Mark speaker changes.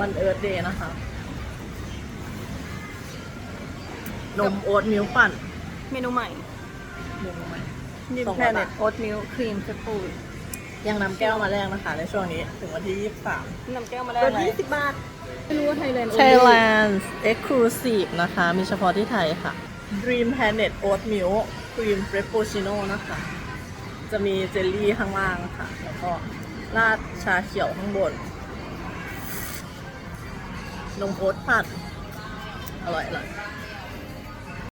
Speaker 1: วันเอิร์ธเดย์นะคะ นมโอ๊ตมิลค์ปั่น
Speaker 2: เมนูใหม่
Speaker 1: เมนูใหม่
Speaker 2: นิว
Speaker 1: ส่ง
Speaker 2: แพ
Speaker 1: มา
Speaker 2: เน็ตโอ๊ตมิลครีมสปูด
Speaker 1: ยังนำแก้วมาแลกนะคะในช่วงนี้ถึงวันที่ 23
Speaker 2: นำแก้วมาได้
Speaker 1: ตัว
Speaker 2: ไหม
Speaker 1: ยี่สิบบาท
Speaker 2: ไม่รู้ว่าไทยแลนด์
Speaker 1: Thailand Exclusive นะคะ มีเฉพาะที่ไทยค่ะ Dream Planet Oat Milk Cream Frappuccino นะคะ จะมีเจลลี่ข้างล่างค่ะ แล้วก็ราดชาเขียวข้างบน นมโอ๊ตปั่นอร่อยอร่อย